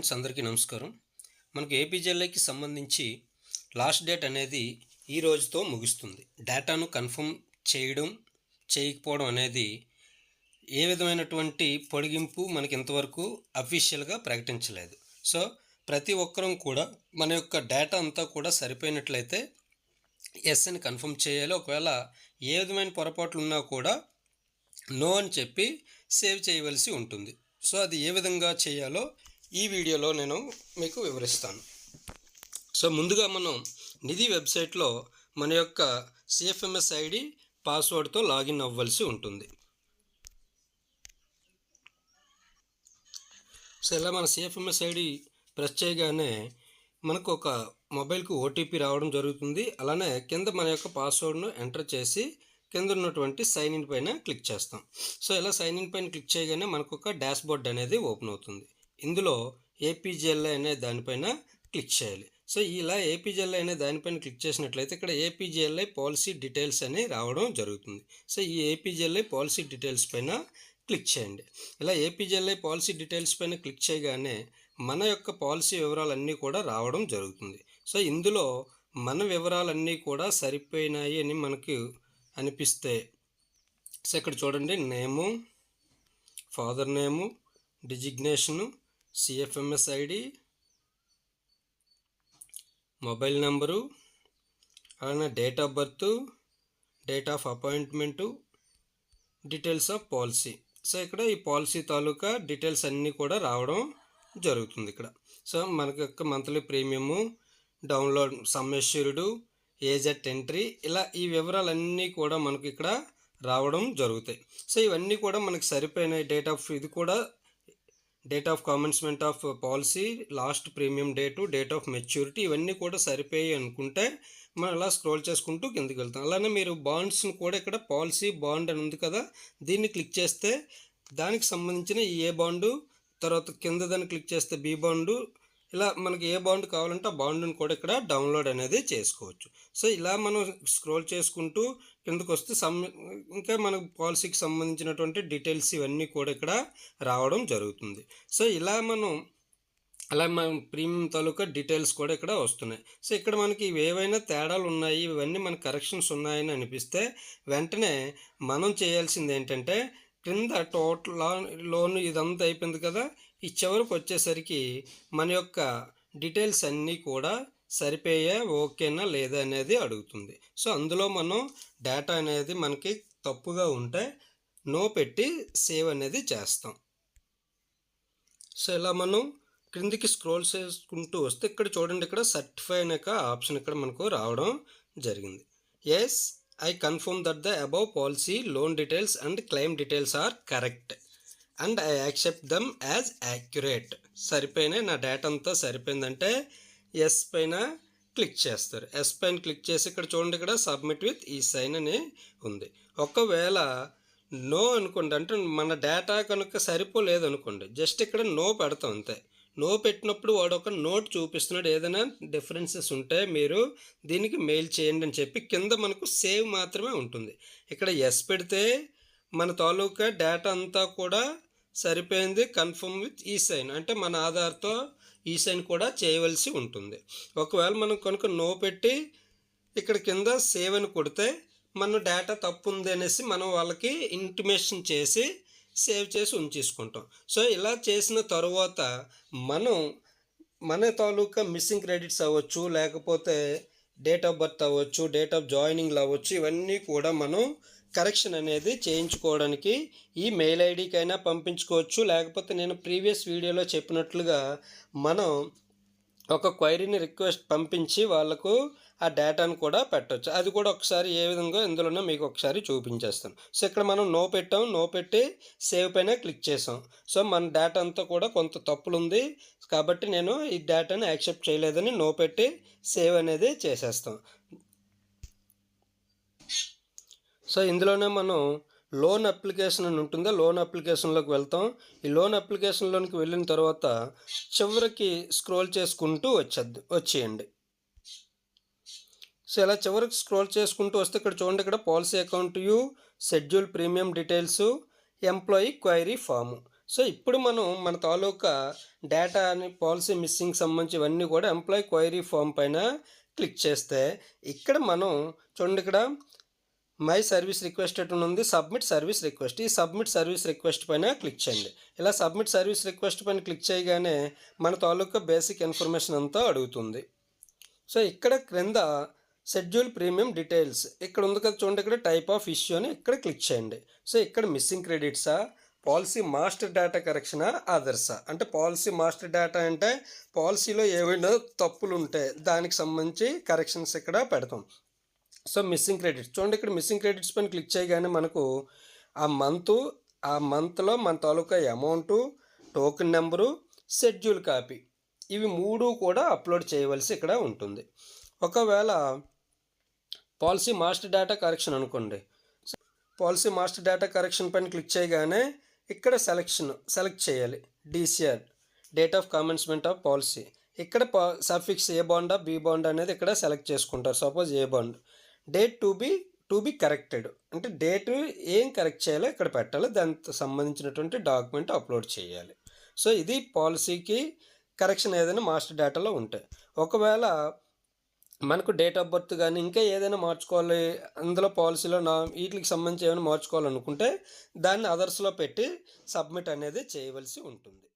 Friends అందరికీ నమస్కారం. మనకు ఏపీజెల్ఐకి సంబంధించి లాస్ట్ డేట్ అనేది ఈ రోజుతో ముగుస్తుంది. డేటాను కన్ఫర్మ్ చేయడం చేయకపోవడం అనేది ఏ విధమైనటువంటి పొడిగింపు మనకి ఇంతవరకు అఫీషియల్గా ప్రకటించలేదు. సో ప్రతి ఒక్కరం కూడా మన యొక్క డేటా అంతా కూడా సరిపోయినట్లయితే ఎస్ అని కన్ఫర్మ్ చేయాలి. ఒకవేళ ఏ విధమైన పొరపాట్లు ఉన్నా కూడా నో అని చెప్పి సేవ్ చేయవలసి ఉంటుంది. సో అది ఏ విధంగా చేయాలో ఈ వీడియోలో నేను మీకు వివరిస్తాను. సో ముందుగా మనం నిధి వెబ్సైట్లో మన యొక్క సిఎఫ్ఎంఎస్ ఐడి పాస్వర్డ్తో లాగిన్ అవ్వాల్సి ఉంటుంది. సో ఇలా మన సిఎఫ్ఎంఎస్ ఐడి ప్రెస్ చేయగానే మనకు ఒక మొబైల్కి ఓటీపీ రావడం జరుగుతుంది. అలానే కింద మన యొక్క పాస్వర్డ్ను ఎంటర్ చేసి కింద ఉన్నటువంటి సైన్ ఇన్ పైన క్లిక్ చేస్తాం. సో ఇలా సైన్ ఇన్ పైన క్లిక్ చేయగానే మనకు ఒక డాష్ బోర్డ్ అనేది ఓపెన్ అవుతుంది. ఇందులో ఏపీజిఎల్ఐ అనే దానిపైన క్లిక్ చేయాలి. సో ఇలా ఏపీజిఎల్ఐ అనే దానిపైన క్లిక్ చేసినట్లయితే ఇక్కడ ఏపీజిఎల్ఐ పాలసీ డీటెయిల్స్ అని రావడం జరుగుతుంది. సో ఈ ఏపీజిఎల్ఐ పాలసీ డీటెయిల్స్ పైన క్లిక్ చేయండి. ఇలా ఏపీజిఎల్ఐ పాలసీ డీటెయిల్స్ పైన క్లిక్ చేయగానే మన యొక్క పాలసీ వివరాలన్నీ కూడా రావడం జరుగుతుంది. సో ఇందులో మన వివరాలన్నీ కూడా సరిపోయినాయి అని మనకు అనిపిస్తే సో ఇక్కడ చూడండి name father name designation CFMS ID mobile number అలానే date of birth date of appointment details of policy so ఇక్కడ ఈ పాలసీ తాలూకా డీటెయిల్స్ అన్నీ కూడా రావడం జరుగుతుంది ఇక్కడ. సో మనకి యొక్క మంత్లీ ప్రీమియము డౌన్లోడ్ సమ్మేశ్వరుడు ఏజ్ అట్ ఎంట్రీ ఇలా ఈ వివరాలన్నీ కూడా మనకి ఇక్కడ రావడం జరుగుతాయి. సో ఇవన్నీ కూడా మనకి సరిపోయిన డేట్ ఆఫ్ ఇది కూడా date of commencement of policy last premium date date of maturity ఇవన్నీ కూడా సరిపోయాయి అనుకుంటే మనం అలా స్క్రోల్ చేసుకుంటూ కిందకి వెళ్తాం. అలానే మీరు బాండ్స్ని కూడా ఇక్కడ పాలసీ బాండ్ అని ఉంది కదా దీన్ని క్లిక్ చేస్తే దానికి సంబంధించిన ఏ బాండు తర్వాత కింద దాన్ని క్లిక్ చేస్తే బి బాండు ఇలా మనకి ఏ బాండ్ కావాలంటే ఆ బాండ్ని కూడా ఇక్కడ డౌన్లోడ్ అనేది చేసుకోవచ్చు. సో ఇలా మనం స్క్రోల్ చేసుకుంటూ కిందకు వస్తే సమ్ ఇంకా మనకు పాలసీకి సంబంధించినటువంటి డీటెయిల్స్ ఇవన్నీ కూడా ఇక్కడ రావడం జరుగుతుంది. సో ఇలా మనం అలా మనం ప్రీమియం తాలూకా డీటెయిల్స్ కూడా ఇక్కడ వస్తున్నాయి. సో ఇక్కడ మనకి ఏవైనా తేడాలు ఉన్నాయి ఇవన్నీ మన కరెక్షన్స్ ఉన్నాయని అనిపిస్తే వెంటనే మనం చేయాల్సింది ఏంటంటే క్రింద టోటల్ లోన్ ఇదంతా అయిపోయింది కదా ఈ చివరికి వచ్చేసరికి మన యొక్క డీటెయిల్స్ అన్నీ కూడా సరిపోయా ఓకేనా లేదా అనేది అడుగుతుంది. సో అందులో మనం డేటా అనేది మనకి తప్పుగా ఉంటే నో పెట్టి సేవ్ అనేది చేస్తాం. సో ఇలా మనం క్రిందికి స్క్రోల్ చేసుకుంటూ వస్తే ఇక్కడ చూడండి ఇక్కడ సర్టిఫై అనే ఆప్షన్ ఇక్కడ మనకు రావడం జరిగింది. Yes I confirm that the above policy loan details and claim details are correct and I accept them as accurate సరిపోయినాయి నా డేటా అంతా సరిపోయిందంటే ఎస్ పైన క్లిక్ చేస్తారు. ఎస్ పైన క్లిక్ చేసి ఇక్కడ చూడండి ఇక్కడ సబ్మిట్ విత్ ఈ సైన్ అని ఉంది. ఒకవేళ నో అనుకోండి అంటే మన డేటా కనుక సరిపోలేదు అనుకోండి జస్ట్ ఇక్కడ నో పెడతాం అంతే. నో పెట్టినప్పుడు వాడు ఒక నోట్ చూపిస్తున్నాడు ఏదైనా డిఫరెన్సెస్ ఉంటే మీరు దీనికి మెయిల్ చేయండి అని చెప్పి కింద మనకు సేవ్ మాత్రమే ఉంటుంది. ఇక్కడ ఎస్ పెడితే మన తాలూకా డేటా అంతా కూడా సరిపోయింది కన్ఫర్మ్ విత్ ఈ సైన్ అంటే మన ఆధార్తో e ఈ సైన్ కూడా చేయవలసి ఉంటుంది. ఒకవేళ మనం కనుక నో పెట్టి ఇక్కడ కింద సేవ్ అని కొడితే మన డేటా తప్పు ఉంది అనేసి మనం వాళ్ళకి ఇంటిమేషన్ చేసి సేవ్ చేసి ఉంచేసుకుంటాం. సో ఇలా చేసిన తర్వాత మనం మన తాలూకా మిస్సింగ్ క్రెడిట్స్ అవ్వచ్చు లేకపోతే డేట్ ఆఫ్ బర్త్ అవ్వచ్చు డేట్ ఆఫ్ జాయినింగ్లు అవ్వచ్చు ఇవన్నీ కూడా మనం కరెక్షన్ అనేది చేయించుకోవడానికి ఈ మెయిల్ ఐడికైనా పంపించుకోవచ్చు. లేకపోతే నేను ప్రీవియస్ వీడియోలో చెప్పినట్లుగా మనం ఒక క్వైరీని రిక్వెస్ట్ పంపించి వాళ్ళకు ఆ డేటాను కూడా పెట్టవచ్చు అది కూడా ఒకసారి ఏ విధంగా ఇందులోనో మీకు ఒకసారి చూపించేస్తాను. సో ఇక్కడ మనం నో పెట్టాం. నో పెట్టి సేవ్ పైన క్లిక్ చేసాం. సో మన డేటా అంతా కూడా కొంత తప్పులు ఉంది కాబట్టి నేను ఈ డేటాను యాక్సెప్ట్ చేయలేదని నో పెట్టి సేవ్ అనేది చేసేస్తాం. సో ఇందులోనే మనం లోన్ అప్లికేషన్ అని ఉంటుందో? లోన్ అప్లికేషన్లోకి వెళ్తాం. ఈ లోన్ అప్లికేషన్లోనికి వెళ్ళిన తర్వాత చివరికి స్క్రోల్ చేసుకుంటూ వచ్చేద్ది వచ్చేయండి. సో ఇలా చివరికి స్క్రోల్ చేసుకుంటూ వస్తే ఇక్కడ చూడండి ఇక్కడ policy account you schedule premium details employee query form. So ఇప్పుడు మనం మన తాలూకా డేటా అని పాలసీ మిస్సింగ్ సంబంధించి ఇవన్నీ కూడా ఎంప్లాయీ క్వైరీ ఫామ్ పైన క్లిక్ చేస్తే ఇక్కడ మనం చూడండి ఇక్కడ మై సర్వీస్ రిక్వెస్ట్ అని ఉంది సబ్మిట్ సర్వీస్ రిక్వెస్ట్. ఈ సబ్మిట్ సర్వీస్ రిక్వెస్ట్ పైన క్లిక్ చేయండి. ఇలా సబ్మిట్ సర్వీస్ రిక్వెస్ట్ పైన క్లిక్ చేయగానే మన తాలూకా బేసిక్ ఇన్ఫర్మేషన్ అంతా అడుగుతుంది. సో ఇక్కడ క్రింద షెడ్యూల్ ప్రీమియం డీటెయిల్స్. ఇక్కడ ఉంది కదా చూడండి ఇక్కడ టైప్ ఆఫ్ ఇష్యూ అని ఇక్కడ క్లిక్ చేయండి. సో ఇక్కడ మిస్సింగ్ క్రెడిట్సా పాలసీ మాస్టర్ డేటా కరెక్షనా అదర్సా అంటే పాలసీ మాస్టర్ డేటా అంటే పాలసీలో ఏవైనా తప్పులు ఉంటే దానికి సంబంధించి కరెక్షన్స్ ఇక్కడ పెడతాం. So missing credits. చూడండి ఇక్కడ మిస్సింగ్ క్రెడిట్స్ పైన క్లిక్ చేయగానే మనకు ఆ మంత్ ఆ మంత్లో మన తాలూకా amount token number schedule copy ఇవి మూడు కూడా అప్లోడ్ చేయవలసి ఇక్కడ ఉంటుంది. ఒకవేళ పాలసీ మాస్టర్ డేటా కరెక్షన్ అనుకోండి. పాలసీ మాస్టర్ డేటా కరెక్షన్ పైన క్లిక్ చేయగానే ఇక్కడ సెలెక్షన్ సెలెక్ట్ చేయాలి. DCR date of commencement of policy. ఇక్కడ సఫిక్స్ ఏ బాండా బి బాండ్ అనేది ఇక్కడ సెలెక్ట్ చేసుకుంటారు. Suppose A bond. Date to B to B corrected అంటే డేట్ ఏం కరెక్ట్ చేయాలో ఇక్కడ పెట్టాలి. దానికి సంబంధించినటువంటి డాక్యుమెంట్ అప్లోడ్ చేయాలి. సో ఇది పాలసీకి కరెక్షన్ ఏదైనా మాస్టర్ డేటాలో ఉంటాయి ఒకవేళ మనకు డేట్ ఆఫ్ బర్త్ కానీ ఇంకా ఏదైనా మార్చుకోవాలి అందులో పాలసీలో నా వీటికి సంబంధించి ఏమైనా మార్చుకోవాలనుకుంటే దాన్ని అదర్స్లో పెట్టి సబ్మిట్ అనేది చేయవలసి ఉంటుంది.